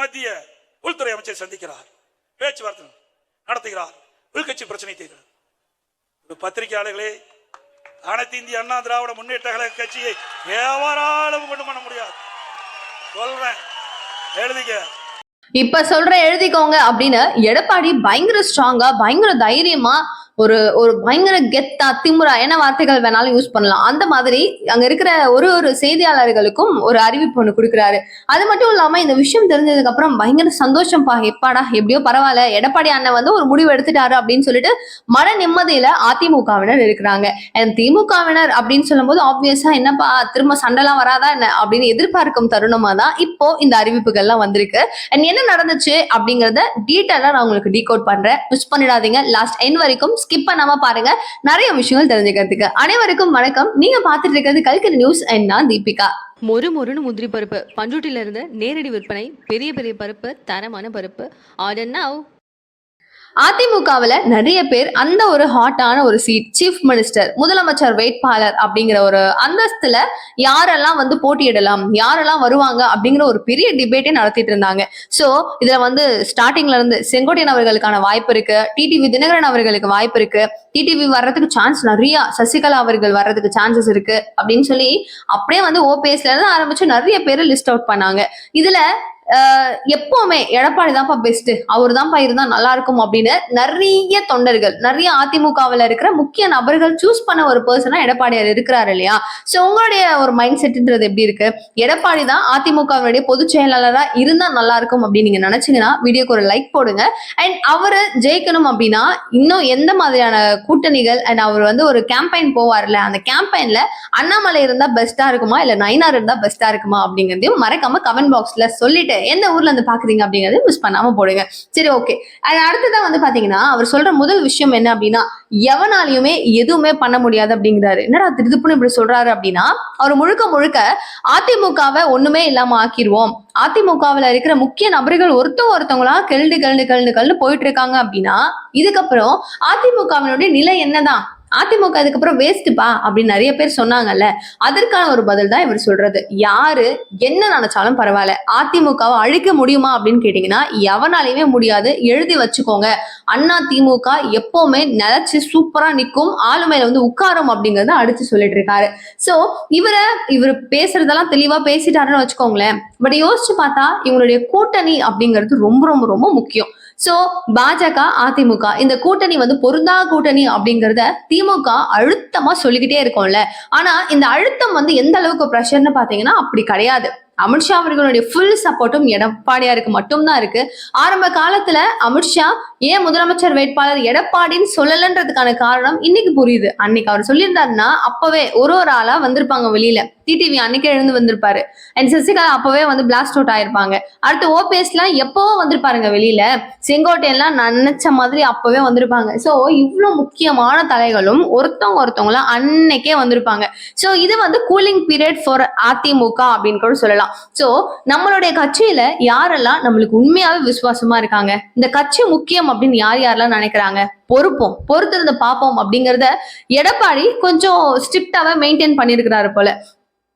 மத்திய உள்துறை அமைச்சர் சந்திக்கிறார். பேச்சுவார்த்தை நடத்துகிறார். உள்கட்சி பிரச்சனை தீர்க்கிறார் ஒரு பத்திரிகையாளர்களே அனைத்து இந்திய அண்ணா திராவிட முன்னேற்ற கழக கட்சியை எவராலும் கொண்டு பண்ண முடியாது. சொல்றேன். எழுதிக்க. இப்ப சொல்ற எழுதிக்கோங்க அப்படின்னு எடப்பாடி பயங்கர ஸ்ட்ராங்கா பயங்கர தைரியமா ஒரு ஒரு பயங்கர கெத்தா திமுறா என்ன வார்த்தைகள் வேணாலும் யூஸ் பண்ணலாம். அந்த மாதிரி அங்க இருக்கிற ஒரு ஒரு செய்தியாளர்களுக்கும் ஒரு அறிவிப்பு ஒன்று கொடுக்குறாரு. அது மட்டும் இல்லாம இந்த விஷயம் தெரிஞ்சதுக்கு அப்புறம் பயங்கர சந்தோஷம்ப்பா எப்பாடா எப்படியோ பரவாயில்ல எடப்பாடி அண்ணன் வந்து ஒரு முடிவு எடுத்துட்டாரு அப்படின்னு சொல்லிட்டு மன நிம்மதியில அதிமுகவினர் இருக்கிறாங்க. திமுகவினர் அப்படின்னு சொல்லும்போது ஆப்வியஸா என்னப்பா திரும்ப சண்டைலாம் வராதா என்ன அப்படின்னு எதிர்பார்க்கும் தருணமா தான் இப்போ இந்த அறிவிப்புகள்லாம் வந்திருக்கு. அண்ட் என்ன நடந்துச்சு அப்படிங்கறத டீட்டெயிலா நான் உங்களுக்கு டீகோட் பண்றேன். மிஸ் பண்ணிடாதீங்க. லாஸ்ட் என் வரைக்கும் ஸ்கிப் பண்ணாம பாருங்க. நிறைய விஷயங்கள் தெரிஞ்சுக்கிறதுக்கு. அனைவருக்கும் வணக்கம். நீங்க பார்த்துட்டு இருக்கிறது கல்கரி நியூஸ் அண்ட் நான் தீபிகா. மொறு மொறுன்னு முந்திரி பருப்பு. பண்ருட்டில இருந்து நேரடி விற்பனை பெரிய பெரிய பருப்பு தரமான பருப்பு. ஆர்டர் நவ் அதிமுகவில் நிறைய பேர் அந்த ஒரு ஹாட்டான ஒரு சீட் சீஃப் மினிஸ்டர் முதலமைச்சர் வேட்பாளர் அப்படிங்கிற ஒரு அந்தஸ்துல யாரெல்லாம் வந்து போட்டியிடலாம் யாரெல்லாம் வருவாங்க அப்படிங்கிற ஒரு பெரிய டிபேட்டே நடத்திட்டு இருந்தாங்க. ஸோ இதுல வந்து ஸ்டார்டிங்ல இருந்து செங்கோட்டையன் அவர்களுக்கான வாய்ப்பு இருக்கு டிடிவி தினகரன் அவர்களுக்கு வாய்ப்பு இருக்கு டிடிவி வர்றதுக்கு சான்ஸ் நிறைய சசிகலா அவர்கள் வர்றதுக்கு சான்சஸ் இருக்கு அப்படின்னு சொல்லி அப்படியே வந்து ஓபிஎஸ்ல இருந்து ஆரம்பிச்சு நிறைய பேர் லிஸ்ட் அவுட் பண்ணாங்க. இதுல எப்பவுமே எடப்பாடி தான்ப்பா பெஸ்ட் அவர் தான்ப்பா இருந்தா நல்லா இருக்கும் அப்படின்னு நிறைய தொண்டர்கள் நிறைய அதிமுகவில் இருக்கிற முக்கிய நபர்கள் சூஸ் பண்ண ஒரு பர்சனா எடப்பாடியார் இருக்கிறாரு இல்லையா? ஸோ உங்களுடைய ஒரு மைண்ட் செட்டுன்றது எப்படி இருக்கு? எடப்பாடி தான் அதிமுகவினுடைய பொதுச் செயலாளராக இருந்தா நல்லா இருக்கும் அப்படின்னு நீங்க நினைச்சீங்கன்னா வீடியோக்கு ஒரு லைக் போடுங்க. அண்ட் அவரு ஜெயிக்கணும் அப்படின்னா இன்னும் எந்த மாதிரியான கூட்டணிகள் அண்ட் அவர் வந்து ஒரு கேம்பெயின் போவார்ல அந்த கேம்பெயின்ல அண்ணாமலை இருந்தா பெஸ்டா இருக்குமா? இல்ல நைனார் இருந்தா பெஸ்டா இருக்குமா? அப்படிங்கிறதையும் மறக்காம கமெண்ட் பாக்ஸ்ல சொல்லிட்டு எந்த ஊர்ல இருந்து பாக்குறீங்க அப்படிங்கறது மிஸ் பண்ணாம போடுங்க. சரி ஓகே அது அடுத்ததான் வந்து பாத்தீங்கன்னா அவர் சொல்ற முதல் விஷயம் என்ன அப்படின்னா எவனாலையுமே எதுவுமே பண்ண முடியாது அப்படிங்கிறாரு. என்னடா திருதுப்புன்னு இப்படி சொல்றாரு அப்படின்னா அவர் முழுக்க முழுக்க அதிமுகவை ஒண்ணுமே இல்லாம ஆக்கிடுவோம் அதிமுகவுல இருக்கிற முக்கிய நபர்கள் ஒருத்தவங்க ஒருத்தவங்களா கெழுண்டு கெழுண்டு கெழுண்டு கெழுண்டு போயிட்டு இருக்காங்க அப்படின்னா இதுக்கப்புறம் அதிமுகவினுடைய நிலை என்னதான்? அதிமுக அதுக்கப்புறம் வேஸ்ட்டுப்பா அப்படின்னு நிறைய பேர் சொன்னாங்கல்ல. அதற்கான ஒரு பதில் தான் இவர் சொல்றது. யாரு என்ன நினைச்சாலும் பரவாயில்ல. அதிமுகவை அழிக்க முடியுமா அப்படின்னு கேட்டீங்கன்னா எவனாலையுமே முடியாது. எழுதி வச்சுக்கோங்க. அண்ணா திமுக எப்பவுமே நிலைச்சு சூப்பரா நிற்கும் ஆளுமையில வந்து உட்காரும் அப்படிங்கறத அடிச்சு சொல்லிட்டு இருக்காரு. சோ இவரை இவர் பேசுறதெல்லாம் தெளிவா பேசிட்டாருன்னு வச்சுக்கோங்களேன். பட் யோசிச்சு பார்த்தா இவங்களுடைய கூட்டணி அப்படிங்கிறது ரொம்ப ரொம்ப ரொம்ப முக்கியம். சோ பாஜக அதிமுக இந்த கூட்டணி வந்து பொருந்தா கூட்டணி அப்படிங்கறத திமுக அழுத்தமா சொல்லிக்கிட்டே இருக்கோம்ல. ஆனா இந்த அழுத்தம் வந்து எந்த அளவுக்கு ப்ரெஷர்னு பாத்தீங்கன்னா அப்படி கிடையாது. அமித்ஷா அவர்களுடைய ஃபுல் சப்போர்ட்டும் எடப்பாடியாருக்கு மட்டும்தான் இருக்கு. ஆரம்ப காலத்துல அமித்ஷா ஏன் முதலமைச்சர் வேட்பாளர் எடப்பாடின்னு சொல்லலன்றதுக்கான காரணம் இன்னைக்கு புரியுது. அன்னைக்கு அவர் சொல்லியிருந்தாருன்னா அப்பவே ஒரு ஒரு ஆளா வந்திருப்பாங்க வெளியில. டிடிவி அன்னைக்கே எழுந்து வந்திருப்பாரு. அண்ட் சசிகலா அப்பவே வந்து பிளாஸ்ட் அவுட் ஆயிருப்பாங்க. அடுத்து ஓபிஎஸ்லாம் எப்பவோ வந்திருப்பாருங்க வெளியில. செங்கோட்டையெல்லாம் நினைச்ச மாதிரி அப்பவே வந்திருப்பாங்க. சோ இவ்வளவு முக்கியமான தலைகளும் ஒருத்தவங்க ஒருத்தவங்களாம் அன்னைக்கே வந்திருப்பாங்க. சோ இது வந்து கூலிங் பீரியட் ஃபார் அதிமுக அப்படின்னு கூட சொல்லலாம். சோ நம்மளுடைய கட்சியில யாரெல்லாம் நம்மளுக்கு உண்மையாவே விசுவாசமா இருக்காங்க? இந்த கட்சி முக்கியம் அப்படின்னு யார் யாரெல்லாம் நினைக்கிறாங்க? பொறுப்போம். பொறுத்திருந்து பார்ப்போம் அப்படிங்கறத எடப்பாடி கொஞ்சம் ஸ்ட்ரிக்டாவே மெயின்டைன் பண்ணியிருக்கிறாரு போல.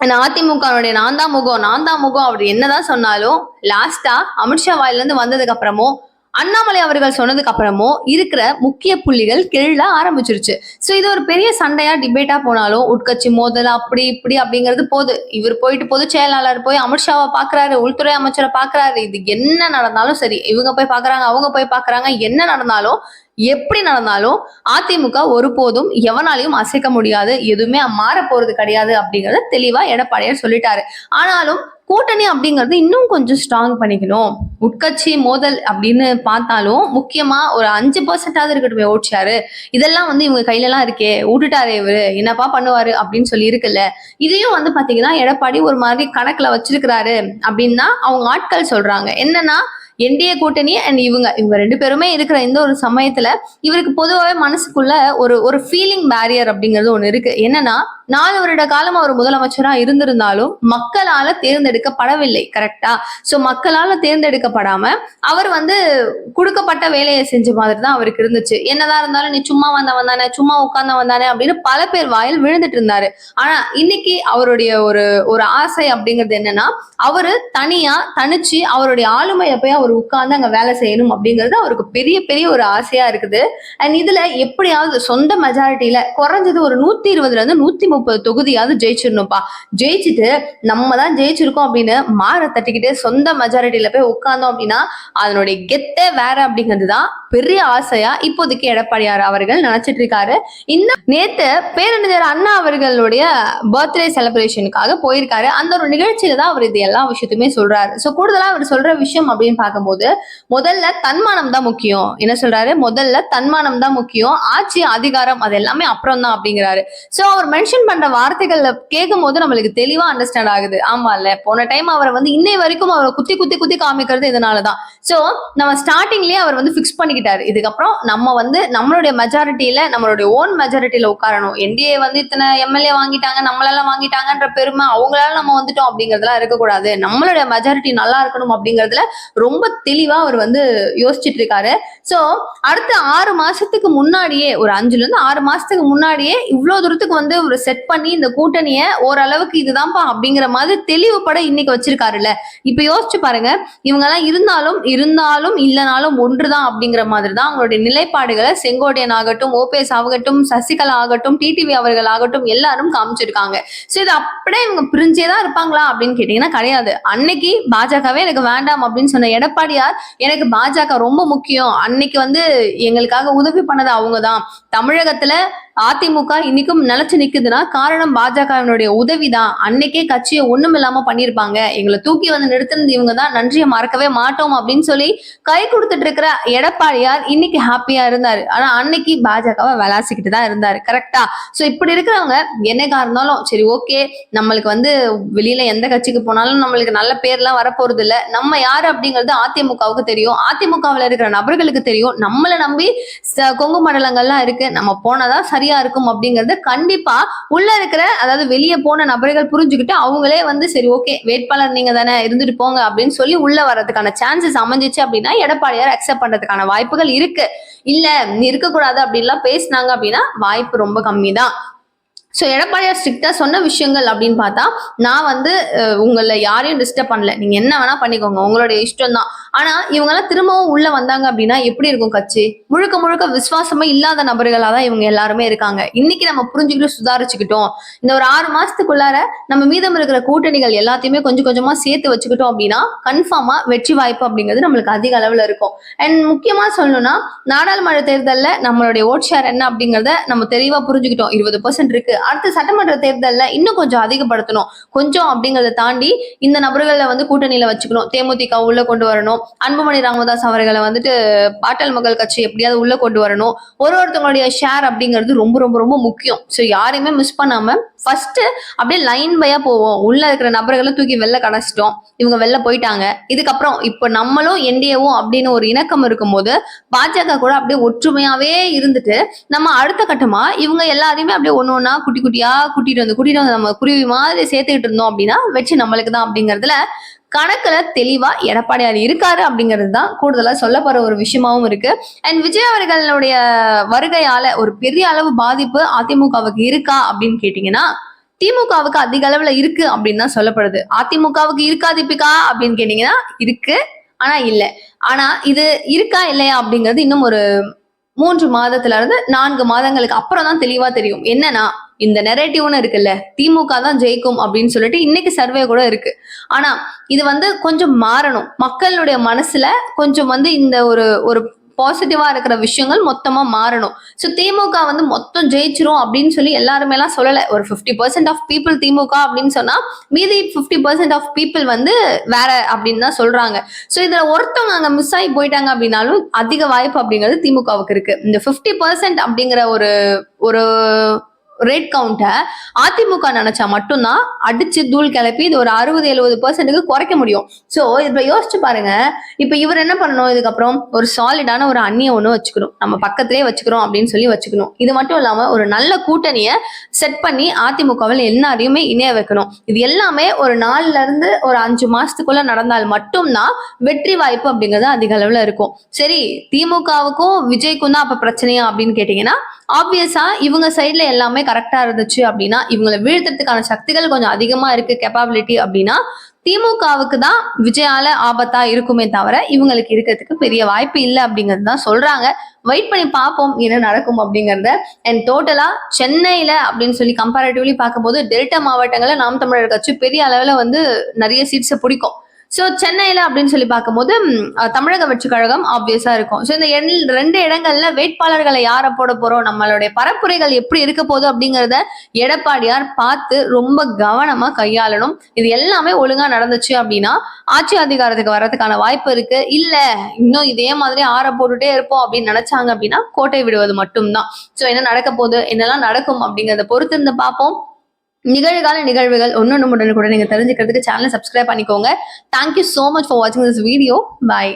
ஆனா அதிமுகவுடைய முகம் நாந்தா முகம் அவர் என்னதான் சொன்னாலும் லாஸ்டா அமித்ஷா வாயிலிருந்து வந்ததுக்கு அப்புறமும் அண்ணாமலை அவர்கள் சொன்னதுக்கு அப்புறமும் இருக்கிற முக்கிய புள்ளிகள் கீழ ஆரம்பிச்சிருச்சு. ஸோ இது ஒரு பெரிய சண்டையா டிபேட்டா போனாலும் உட்கட்சி மோதல் அப்படி இப்படி அப்படிங்கிறது போது இவர் போயிட்டு பொதுச் செயலாளர் போய் அமித்ஷாவை பாக்குறாரு உள்துறை அமைச்சரை பாக்குறாரு இது என்ன நடந்தாலும் சரி இவங்க போய் பாக்குறாங்க அவங்க போய் பாக்குறாங்க என்ன நடந்தாலும் எப்படி நடந்தாலும் அதிமுக ஒருபோதும் எவனாலையும் அசைக்க முடியாது. எதுவுமே மாற போறது கிடையாது அப்படிங்கறத தெளிவா எடப்பாடியார் சொல்லிட்டாரு. ஆனாலும் கூட்டணி அப்படிங்கிறது இன்னும் கொஞ்சம் ஸ்ட்ராங் பண்ணிக்கணும். உட்கட்சி மோதல் அப்படின்னு பார்த்தாலும் முக்கியமா ஒரு அஞ்சு பர்சன்டாவது இருக்கட்டும் ஓட்சியாரு இதெல்லாம் வந்து இவங்க கையில எல்லாம் இருக்கே. விட்டுட்டாரு இவரு. என்னப்பா பண்ணுவாரு அப்படின்னு சொல்லி இருக்குல்ல. இதையும் வந்து பாத்தீங்கன்னா எடப்பாடி ஒரு மாதிரி கணக்குல வச்சிருக்கிறாரு அப்படின்னு தான் அவங்க ஆட்கள் சொல்றாங்க. என்னன்னா என்டிஏ கூட்டணி அண்ட் இவங்க இவங்க ரெண்டு பேருமே இருக்கிற இந்த ஒரு சமயத்துல இவருக்கு பொதுவாகவே மனசுக்குள்ள ஒரு ஒரு ஃபீலிங் பேரியர் அப்படிங்கிறது ஒன்று இருக்கு. என்னன்னா நாலு வருட காலம் அவர் முதலமைச்சரா இருந்திருந்தாலும் மக்களால தேர்ந்தெடுக்கப்படவில்லை கரெக்டா சோ மக்களால தேர்ந்தெடுக்கப்படாம அவர் வந்து கொடுக்கப்பட்ட வேலையை செஞ்ச மாதிரி தான் அவருக்கு இருந்துச்சு. என்னதான் இருந்தாலும் நீ சும்மா வந்தவன் தானே சும்மா உட்கார்ந்தவன் தானே அப்படின்னு பல பேர் வாயில் விழுந்துட்டு இருந்தாரு. ஆனா இன்னைக்கு அவருடைய ஒரு ஒரு ஆசை அப்படிங்கிறது என்னன்னா அவரு தனியா தனிச்சு அவருடைய ஆளுமையை போய் அவர் உட்கார்ந்து அங்க வேலை செய்யணும் அப்படிங்கிறது அவருக்கு பெரிய பெரிய ஒரு ஆசையா இருக்குது. அண்ட் இதுல எப்படியாவது சொந்த மெஜாரிட்டியில குறைஞ்சது ஒரு நூத்தி இருபதுல இருந்து நூத்தி முப்பது தொகுதியாவது ஜெயிச்சிடணும்ப்பா. ஜெயிச்சுட்டு நம்ம தான் ஜெயிச்சிருக்கோம் அப்படின்னு மாற தட்டிக்கிட்டு சொந்த மெஜாரிட்டியில போய் உட்கார்ந்தோம் அப்படின்னா அதனுடைய கெத்தே வேற அப்படிங்கிறது தான் பெரிய ஆசையா இப்போதைக்கு எடப்பாடியார் அவர்கள் நினைச்சிட்டு இருக்காரு. இந்த நேத்து பேரறிஞர் அண்ணா அவர்களுடைய பர்த்டே செலிப்ரேஷனுக்காக போயிருக்காரு. அந்த ஒரு நிகழ்ச்சியில தான் அவர் இது எல்லா விஷயத்தையுமே சொல்றாரு. சோ கூடுதலா அவர் சொல்ற விஷயம் அப்படின்னு பார்க்கும்போது முதல்ல தன்மானம் தான் முக்கியம். என்ன சொல்றாரு? முதல்ல தன்மானம் தான் முக்கியம். ஆட்சி அதிகாரம் அது எல்லாமே அப்புறம் தான் அப்படிங்கிறாரு. சோ அவர் மென்ஷன் பண்ற வார்த்தைகள்ல கேட்கும் போது நம்மளுக்கு தெளிவா அண்டர்ஸ்டாண்ட் ஆகுது. ஆமா இல்ல போன டைம் அவரை வந்து இன்னை வரைக்கும் அவரை குத்தி குத்தி குத்தி காமிக்கிறது இதனாலதான் சோ நம்ம ஸ்டார்டிங்லயே அவர் வந்து ஃபிக்ஸ் பண்ணிக்கிட்டாரு. இதுக்கப்புறம் நம்ம வந்து நம்மளுடைய மெஜாரிட்டியில நம்மளுடைய ஓன் மெஜாரிட்டியில உட்காரணும். என்டிஏ வந்து இத்தனை எம்எல்ஏ வாங்கிட்டாங்க நம்மளெல்லாம் வாங்கிட்டாங்கன்ற பெருமை அவங்களால நம்ம வந்துட்டோம் அப்படிங்கறதுலாம் இருக்கக்கூடாது. நம்மளுடைய மெஜாரிட்டி நல்லா இருக்கணும் அப்படிங்கறதுல ரொம்ப தெளிவா அவர் வந்து யோசிச்சுட்டு இருக்காரு. சோ அடுத்த ஆறு மாசத்துக்கு முன்னாடியே ஒரு அஞ்சுல இருந்து ஆறு மாசத்துக்கு முன்னாடியே இவ்வளவு தூரத்துக்கு வந்து ஒரு செட் பண்ணி இந்த கூட்டணிய ஓரளவுக்கு இதுதான்ப்பா அப்படிங்கிற மாதிரி தெளிவுபட இன்னைக்கு வச்சிருக்காருல்ல. இப்ப யோசிச்சு பாருங்க இவங்க எல்லாம் இருந்தாலும் இருந்தாலும் இல்லைனாலும் ஒன்றுதான் அப்படிங்கிற மாதிரி தான் அவங்களுடைய நிலைப்பாடுகளை செங்கோட்டையன் ஆகட்டும் ஓபிஎஸ் ஆகட்டும் சசிகலா ஆகட்டும் டிடிவி அவர்கள் ஆகட்டும் எல்லாரும் காமிச்சிருக்காங்க. சோ இது அப்படியே இவங்க பிரிஞ்சே தான் இருப்பாங்களா அப்படின்னு கேட்டீங்கன்னா கிடையாது. அன்னைக்கு பாஜகவே எனக்கு வேண்டாம் அப்படின்னு சொன்ன எடப்பாடியார் எனக்கு பாஜக ரொம்ப முக்கியம். அன்னைக்கு வந்து எங்களுக்காக உதவி பண்ணது அவங்க தான் தமிழகத்துல அதிமுக இன்னைக்கும் நிலைச்சு நிக்குதுன்னா காரணம் பாஜகவினுடைய உதவி தான் அன்னைக்கே கட்சியை ஒண்ணும் இல்லாம பண்ணிருப்பாங்க. எங்களை தூக்கி வந்து நிறுத்தினது இவங்க தான் நன்றியை மறக்கவே மாட்டோம் அப்படின்னு சொல்லி கை கொடுத்துட்டு இருக்கிற எடப்பாடியார் இன்னைக்கு ஹாப்பியா இருந்தாரு. ஆனா அன்னைக்கு பாஜகவை விளாசிக்கிட்டு தான் இருந்தாரு. கரெக்டா சோ இப்படி இருக்கிறவங்க என்னைக்கா இருந்தாலும் சரி ஓகே நம்மளுக்கு வந்து வெளியில எந்த கட்சிக்கு போனாலும் நம்மளுக்கு நல்ல பேர்லாம் வரப்போறது இல்ல நம்ம யாரு அப்படிங்கிறது அதிமுகவுக்கு தெரியும். அதிமுகவுல இருக்கிற நபர்களுக்கு தெரியும். நம்மளை நம்பி ச- கொங்கு மண்டலங்கள்லாம் இருக்கு. நம்ம போனதா சரியா இருக்கும் அப்படிங்கறது கண்டிப்பா உள்ள இருக்கிற அதாவது வெளியே போன நபர்கள் புரிஞ்சுக்கிட்டு அவங்களே வந்து சரி ஓகே வேட்பாளர் நீங்க தானே இருந்துட்டு போங்க அப்படின்னு சொல்லி உள்ள வர்றதுக்கான சான்சஸ் அமைஞ்சிச்சு அப்படின்னா எடப்பாடியார் அக்செப்ட் பண்றதுக்கான வாய்ப்புகள் இருக்கு. இல்ல நீ இருக்கக்கூடாது அப்படின்லாம் பேசினாங்க அப்படின்னா வாய்ப்பு ரொம்ப கம்மி தான் ஸோ எடப்பாடியார் ஸ்ட்ரிக்டா சொன்ன விஷயங்கள் அப்படின்னு பார்த்தா நான் வந்து உங்களை யாரையும் டிஸ்டர்ப் பண்ணல. நீங்க என்ன வேணா பண்ணிக்கோங்க. உங்களுடைய இஷ்டம் தான் ஆனா இவங்கெல்லாம் திரும்பவும் உள்ள வந்தாங்க அப்படின்னா எப்படி இருக்கும் கட்சி? முழுக்க முழுக்க விசுவாசமே இல்லாத நபர்களா தான் இவங்க எல்லாருமே இருக்காங்க. இன்னைக்கு நம்ம புரிஞ்சுக்கிட்டு சுதாரிச்சுக்கிட்டோம். இந்த ஒரு ஆறு மாசத்துக்குள்ளார நம்ம மீதம் இருக்கிற கூட்டணிகள் எல்லாத்தையுமே கொஞ்சம் கொஞ்சமா சேர்த்து வச்சுக்கிட்டோம் அப்படின்னா கன்ஃபார்மா வெற்றி வாய்ப்பு அப்படிங்கிறது நம்மளுக்கு அதிக அளவுல இருக்கும். அண்ட் முக்கியமா சொல்லணும்னா நாடாளுமன்ற தேர்தலில் நம்மளுடைய ஓட் ஷேர் என்ன அப்படிங்கிறத நம்ம தெளிவா புரிஞ்சுக்கிட்டோம். இருபது பர்சன்ட் இருக்கு. அடுத்த சட்டமன்ற தேர்தலில் இன்னும் கொஞ்சம் அதிகப்படுத்தணும். கொஞ்சம் அப்படிங்கறத தாண்டி இந்த நபர்களை வந்து கூட்டணியில வச்சுக்கணும். தேமுதிக உள்ள கொண்டு வரணும். அன்புமணி ராமதாஸ் அவர்களை வந்துட்டு பாட்டல் மக்கள் கட்சி எப்படியாவது உள்ள கொண்டு வரணும். ஒரு ஒருத்தவங்களுடைய ஷேர் அப்படிங்கிறது ரொம்ப ரொம்ப ரொம்ப முக்கியம். ஸோ யாரையுமே மிஸ் பண்ணாம ஃபர்ஸ்ட் அப்படியே லைன் பையா போவோம். உள்ள இருக்கிற நபர்களை தூக்கி வெளில கடைச்சிட்டோம். இவங்க வெளில போயிட்டாங்க. இதுக்கப்புறம் இப்போ நம்மளும் என்டிஏவும் அப்படின்னு ஒரு இணக்கம் இருக்கும்போது பாஜக கூட அப்படியே ஒற்றுமையாவே இருந்துட்டு நம்ம அடுத்த கட்டமா இவங்க எல்லாரையுமே அப்படியே ஒன்னு ஒண்ணா குட்டி குட்டியா கூட்டிட்டு வந்து கூட்டிட்டு வந்து நம்ம குருவி மாதிரி சேர்த்துக்கிட்டு இருந்தோம் அப்படின்னா வெற்றி நம்மளுக்கு தான் அப்படிங்கறதுல கணக்குல தெளிவா எடப்பாடியார் இருக்காரு அப்படிங்கிறது தான் கூடுதலா சொல்லப்படுற ஒரு விஷயமாவும் இருக்கு. அண்ட் விஜய் அவர்களுடைய வருகையால ஒரு பெரிய அளவு பாதிப்பு அதிமுகவுக்கு இருக்கா அப்படின்னு கேட்டீங்கன்னா திமுகவுக்கு அதிக அளவுல இருக்கு அப்படின்னு தான் சொல்லப்படுது. அதிமுகவுக்கு இருக்கா தீபிகா அப்படின்னு கேட்டீங்கன்னா இருக்கு. ஆனா இல்ல. ஆனா இது இருக்கா இல்லையா அப்படிங்கிறது இன்னும் ஒரு மூன்று மாதத்துல இருந்து நான்கு மாதங்களுக்கு அப்புறம் தான் தெளிவா தெரியும். என்னன்னா இந்த நெரேட்டிவ்னு இருக்குல்ல திமுக தான் ஜெயிக்கும் அப்படின்னு சொல்லிட்டு இன்னைக்கு சர்வே கூட இருக்கு. ஆனா இது வந்து கொஞ்சம் மாறணும். மக்களுடைய மனசுல கொஞ்சம் வந்து இந்த ஒரு ஒரு பாசிட்டிவா இருக்கிற விஷயங்கள் மொத்தமா மாறணும். ஸோ திமுக வந்து மொத்தம் ஜெயிச்சிரும் அப்படின்னு சொல்லி எல்லாருமே எல்லாம் சொல்லல. ஒரு fifty percent of people DMK அப்படின்னு சொன்னா மீதி ஃபிஃப்டி பர்சன்ட் ஆஃப் பீப்புள் வந்து வேற அப்படின்னு தான் சொல்றாங்க. ஸோ இதுல ஒருத்தவங்க அங்க மிஸ் ஆகி போயிட்டாங்க அப்படின்னாலும் அதிக வாய்ப்பு அப்படிங்கிறது திமுகவுக்கு இருக்கு. இந்த ஃபிஃப்டி பர்சன்ட் அப்படிங்கிற ஒரு ஒரு ரேட் கவுண்ட்டை அதிமுக நினைச்சா மட்டும்தான் அடிச்சு தூள் கிளப்பி இது ஒரு அறுபது எழுபது பர்சன்ட்டுக்கு குறைக்க முடியும். ஸோ இப்ப யோசிச்சு பாருங்க. இப்ப இவர் என்ன பண்ணணும்? இதுக்கப்புறம் ஒரு சாலிடான ஒரு அந்நிய ஒன்று வச்சுக்கணும். நம்ம பக்கத்திலே வச்சுக்கிறோம் அப்படின்னு சொல்லி வச்சுக்கணும். இது மட்டும் இல்லாம ஒரு நல்ல கூட்டணியை செட் பண்ணி அதிமுகவில் எல்லாரையுமே இணைய வைக்கணும். இது எல்லாமே ஒரு நாலுல இருந்து ஒரு அஞ்சு மாசத்துக்குள்ள நடந்தால் மட்டும்தான் வெற்றி வாய்ப்பு அப்படிங்கிறது அதிக அளவுல இருக்கும். சரி திமுகவுக்கும் விஜய்க்கும் தான் அப்ப பிரச்சனையா அப்படின்னு கேட்டீங்கன்னா ஆப்வியஸா இவங்க சைட்ல எல்லாமே கரெக்டா இருந்துச்சு அப்படின்னா இவங்களை வீழ்த்துறதுக்கான சக்திகள் கொஞ்சம் அதிகமா இருக்கு கெப்பாபிலிட்டி அப்படின்னா திமுகவுக்கு தான் விஜயால ஆபத்தா இருக்குமே தவிர இவங்களுக்கு இருக்கிறதுக்கு பெரிய வாய்ப்பு இல்லை அப்படிங்கிறது தான் சொல்றாங்க. வெயிட் பண்ணி பார்ப்போம் என்ன நடக்கும் அப்படிங்கறத. அண்ட் டோட்டலா சென்னையில அப்படின்னு சொல்லி கம்பேரிட்டிவ்லி பார்க்கும்போது டெல்டா மாவட்டங்கள்ல நாம் தமிழர் கட்சி பெரிய அளவுல வந்து நிறைய சீட்ஸை பிடிக்கும். ஸோ சென்னையில அப்படின்னு சொல்லி பார்க்கும்போது தமிழக வெற்றி கழகம் ஆப்வியஸா இருக்கும். ஸோ இந்த எண்- ரெண்டு இடங்கள்ல வேட்பாளர்களை யாரை போட போறோம்? நம்மளுடைய பரப்புரைகள் எப்படி இருக்க போகுது அப்படிங்கறத எடப்பாடியார் பார்த்து ரொம்ப கவனமா கையாளணும். இது எல்லாமே ஒழுங்கா நடந்துச்சு அப்படின்னா ஆட்சி அதிகாரத்துக்கு வர்றதுக்கான வாய்ப்பு இருக்கு. இல்ல இன்னும் இதே மாதிரி ஆற போட்டுட்டே இருப்போம் அப்படின்னு நினைச்சாங்க அப்படின்னா கோட்டை விடுவது மட்டும்தான். ஸோ என்ன நடக்க போகுது? என்னெல்லாம் நடக்கும் அப்படிங்கறத பொறுத்து இருந்து பார்ப்போம். நிகழ்கால நிகழ்வுகள் ஒன்னொன்று உடனுக்குடன் நீங்க தெரிஞ்சுக்கிறதுக்கு சேனலை சப்ஸ்கிரைப் பண்ணிக்கோங்க. Thank you so much for வாட்சிங் திஸ் வீடியோ பாய்